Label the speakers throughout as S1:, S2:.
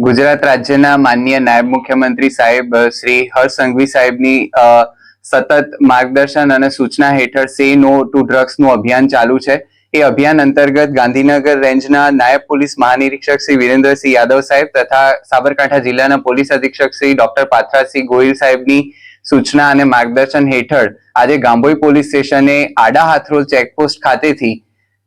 S1: ગુજરાત રાજ્યના માનનીય નાયબ મુખ્યમંત્રી સાહેબ શ્રી હર્ષ સંઘવી સાહેબની સતત માર્ગદર્શન અને સૂચના હેઠળ સે નો ટુ ડ્રગ્સનું અભિયાન ચાલુ છે. એ અભિયાન અંતર્ગત ગાંધીનગર રેન્જના નાયબ પોલીસ મહાનિરીક્ષક શ્રી વિરેન્દ્રસિંહ યાદવ સાહેબ તથા સાબરકાંઠા જિલ્લાના પોલીસ અધિક્ષક શ્રી ડોક્ટર પાથરાસિંહ ગોહિલ સાહેબની સૂચના અને માર્ગદર્શન હેઠળ આજે ગાંભોઈ પોલીસ સ્ટેશને આડા હાથરોલ ચેકપોસ્ટ ખાતેથી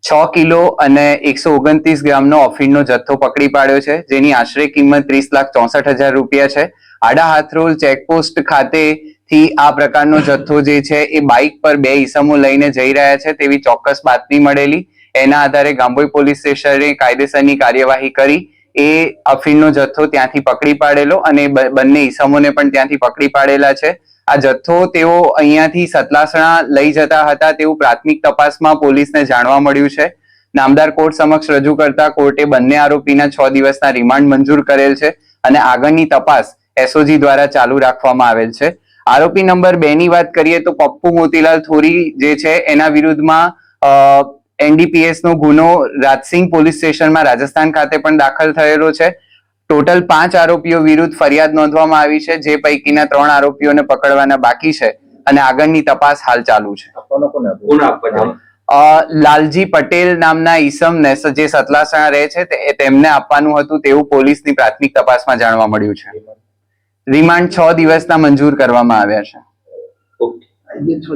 S1: છ કિલો અને એકસો ઓગણત્રીસ ગ્રામનો અફીણનો જથ્થો પકડી પાડ્યો છે, જેની આશરે કિંમત ત્રીસ લાખ ચોસઠ હજાર રૂપિયા છે. આડા હાથરોલ ચેકપોસ્ટ ખાતેથી આ પ્રકારનો જથ્થો જે છે એ બાઇક પર બે ઈસમો લઈને જઈ રહ્યા છે, તેવી ચોક્કસ બાતમી મળેલી. એના આધારે ગાંભોઈ પોલીસ સ્ટેશને કાયદેસરની કાર્યવાહી કરી, એ અફીણનો જથ્થો ત્યાંથી પકડી પાડેલો અને બંને ઈસમોને પણ ત્યાંથી પકડી પાડેલા છે. આ જથ્થો તેઓ અહીંયાથી સતલાસણા લઈ જતા હતા તેવું પ્રાથમિક તપાસમાં પોલીસને જાણવા મળ્યું છે. નામદાર કોર્ટ સમક્ષ રજૂ કરતા કોર્ટે બંને આરોપીના છ દિવસના રિમાન્ડ મંજૂર કરેલ છે અને આગળની તપાસ એસઓજી દ્વારા ચાલુ રાખવામાં આવેલ છે. આરોપી નંબર બે ની વાત કરીએ તો પપ્પુ મોતીલાલ થોરી જે છે એના વિરુદ્ધમાં એનડીપીએસ નો ગુનો રાજસિંહ પોલીસ સ્ટેશનમાં રાજસ્થાન ખાતે પણ દાખલ થયેલો છે. ટોટલ પાંચ આરોપીઓ વિરુદ્ધ ફરિયાદ નોંધવામાં આવી છે જે પૈકીના ત્રણ આરોપીઓને પકડવાના બાકી છે અને આગળની તપાસ હાલ ચાલુ છે. લાલજી પટેલ નામના ઈસમને જે સતલાસણા રહે છે તે- તેમને આપવાનું હતું તેવું પોલીસની પ્રાથમિક તપાસમાં જાણવા મળ્યું છે. રિમાન્ડ. છ દિવસના મંજૂર કરવામાં આવ્યા છે.
S2: ઓકે.